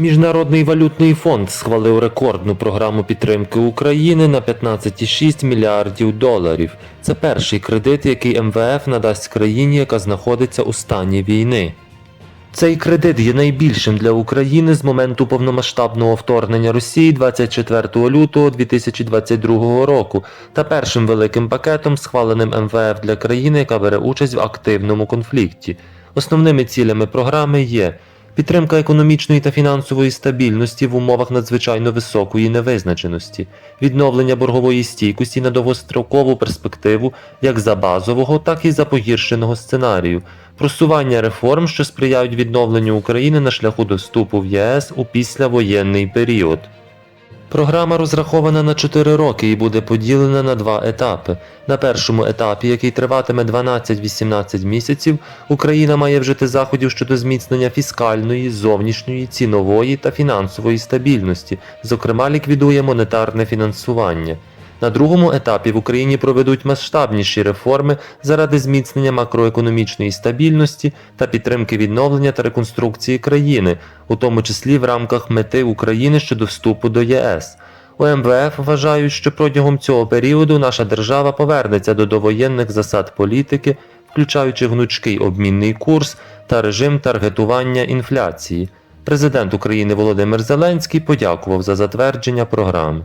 Міжнародний валютний фонд схвалив рекордну програму підтримки України на 15,6 мільярдів доларів. Це перший кредит, який МВФ надасть країні, яка знаходиться у стані війни. Цей кредит є найбільшим для України з моменту повномасштабного вторгнення Росії 24 лютого 2022 року та першим великим пакетом, схваленим МВФ для країни, яка бере участь в активному конфлікті. Основними цілями програми є підтримка економічної та фінансової стабільності в умовах надзвичайно високої невизначеності, відновлення боргової стійкості на довгострокову перспективу як за базового, так і за погіршеного сценарію, просування реформ, що сприяють відновленню України на шляху доступу в ЄС у післявоєнний період. Програма розрахована на 4 роки і буде поділена на два етапи. На першому етапі, який триватиме 12-18 місяців, Україна має вжити заходів щодо зміцнення фіскальної, зовнішньої, цінової та фінансової стабільності, зокрема ліквідує монетарне фінансування. На другому етапі в Україні проведуть масштабніші реформи заради зміцнення макроекономічної стабільності та підтримки відновлення та реконструкції країни, у тому числі в рамках мети України щодо вступу до ЄС. У МВФ вважають, що протягом цього періоду наша держава повернеться до довоєнних засад політики, включаючи гнучкий обмінний курс та режим таргетування інфляції. Президент України Володимир Зеленський подякував за затвердження програми.